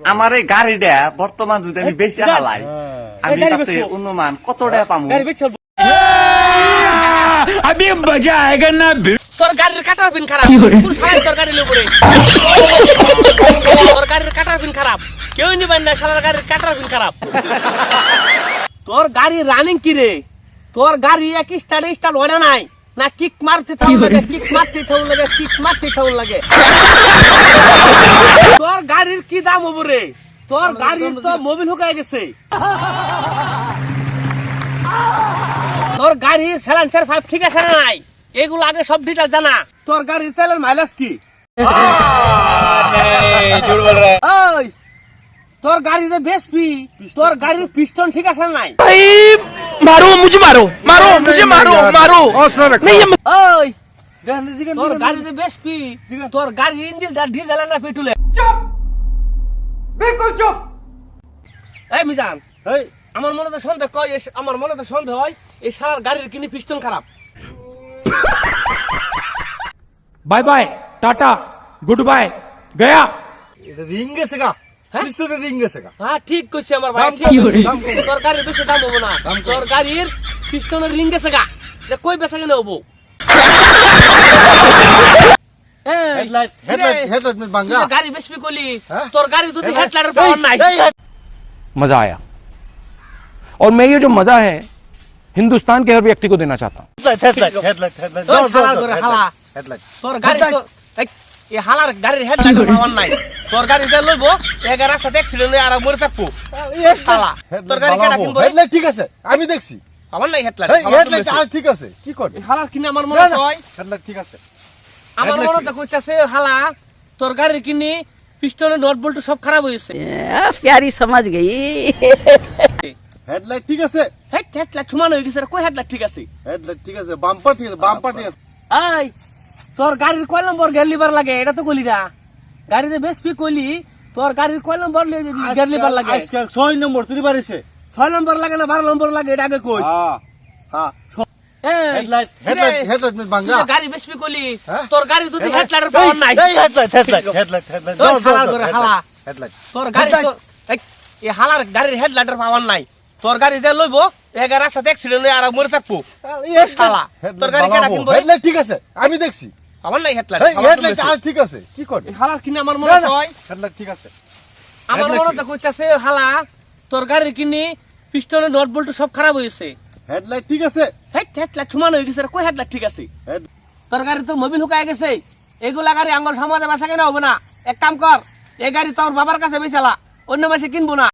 আমার এই গাড়িটা বর্তমান যদি আমি বেশি হালাই হ্যাঁ। আমি অনুমান কতটা টাকা হ্যাঁ। পাবো আমি না তোর গাড়ির কেউ রানিং কি রে? তোর গাড়ি এক স্টার স্টার নাই। না কিক মারতে থাউল লাগে কিক মারতে থাউল লাগে কিক মারতে থাউল লাগে। কি দাম হব রে? তোর গাড়ির তো মোবিল হুকায় গেছে। তোর গাড়ি স্যালেন্সার ফাইভ ঠিক আছে না নাই? এগুলো আগে সব ডিটেল জানা। তোর গাড়ির তেলের মাইলেজ কি? ওই তোর তোর গাড়ির পিস্টন ঠিক আছে নাই? মারো মুঝে মারো মারো মুঝে মারো মারো। ওই তোর গাড়িতে বেসপি তোর গাড়ির ডিজেল না পেট্রোলে চুপ! বিলকুল চুপ। এই মিজান এই। আমার মনে তো সন্দেহ কয় আমার মনে তো সন্দেহ হয় এই সার গাড়ির কিনি পিস্টন খারাপ। Bye bye tata good bye গয়া। এটা রিং গেছে গা। হ্যাঁ? পিস্টনের রিং গেছে গা। হ্যাঁ ঠিক কইছে আমার ভাই ঠিক তোর গাড়ির বেশি দাম হব না। তোর গাড়ির পিস্টনের রিং গেছে গা। এটা কই বেচা কেন হব? হেডলাইট কিরে? হেডলাইট হেডলাইট মে বাঙ্গা তুই যে গাড়ি বেচবি কলি হ্যাঁ? তোর গাড়ি যদি হেডলাইট- হেডলাইটের পাওয়ার নাই এই, এই, मजा आया और मैं ये जो मजा है हिंदुस्तान के हर व्यक्ति को देना चाहता हूँ হেডলাইট হেডলাইট হেডলাইট হেডলাইট ওই হালার করে হালা। হেডলাইট তোর গাড়ি তো এই, এই হালার গাড়ির হেডলাইটের পাওয়ার নাই তোর গাড়ি যে লইবো এগার রাস্তাতে অ্যাক্সিডেন্ট হয়ে আর মরে থাকবো এ শালা তোর গাড়ি কেনা কিনবো রে? হেডলাইট ঠিক আছে আমি দেখছি আমার নাই হেডলাইট এই হেডলাইট আর ঠিক আছে কি করে হালার কিনে আমার মনে হয় হেডলাইট ঠিক আছে আমার মনে তো কইতাছে হালা তোর গাড়ির কিনি পিস্টনের নট বল্টু সব খারাপ হয়েছে প্যারি সমাজ গেই হেডলাইট ঠিক আছে? হেড হেডলাইট সমান হয়ে গেছে কই হেডলাইট ঠিক আছে? হেডলাইট ঠিক আছে বাম্পার ঠিক আছে বাম্পার ঠিক আছে। এই তোর গাড়ির কয় নম্বর গেল লিভার লাগে এটা তো কলি না। গাড়িতে বেশ পি কলি তোর গাড়ির কয় নম্বর গেল লিভার লাগে? আজকাল 6 নম্বর তুই বাড়িছে। 6 নম্বর লাগে না 12 নম্বর লাগে এটা আগে কইস। হ্যাঁ হ্যাঁ হেডলাইট? হেডলাইট হেডলাইট গাড়ি বেশ হ্যাঁ? তোর গাড়ি যদি হেডলাইটের পাওয়ার নাই। এই হেডলাইট হেডলাইট হেডলাইট হেডলাইট ওই হালার করে হালা। হেডলাইট। তোর গাড়ি তো এই, এই হালার গাড়ির হেডলাইটের পাওয়ার নাই। তোর গাড়ি যে লইবো এগার রাস্তাতে অ্যাক্সিডেন্ট হয়ে আর মরে থাকব। এ শালা তোর গাড়ি কেনা কিনবো হেডলাইট ঠিক আছে আমি দেখছি। আমার নাই হেডলাইট হেডলাইট আর ঠিক আছে কি করে? হালার কিনে আমার মনে হয় হেডলাইট ঠিক আছে। আমার মনে তো কইতাছে হালা তোর গাড়ির কিনি পিস্টনের নট বল্টু সব খারাপ হয়েছে হেডলাইট ঠিক আছে? হেড হেডলাইট সমান হয়ে গেছে কই হেডলাইট ঠিক আছে? তোর গাড়ি তো মোবিল হুকায় গেছে। এগুলা গাড়ি আঙ্গল সমাজে বাসা কেনা হবে না? এক কাম কর এই গাড়ি তোর বাবার কাছে বেচালা। অন্য মাসে কিনবো না।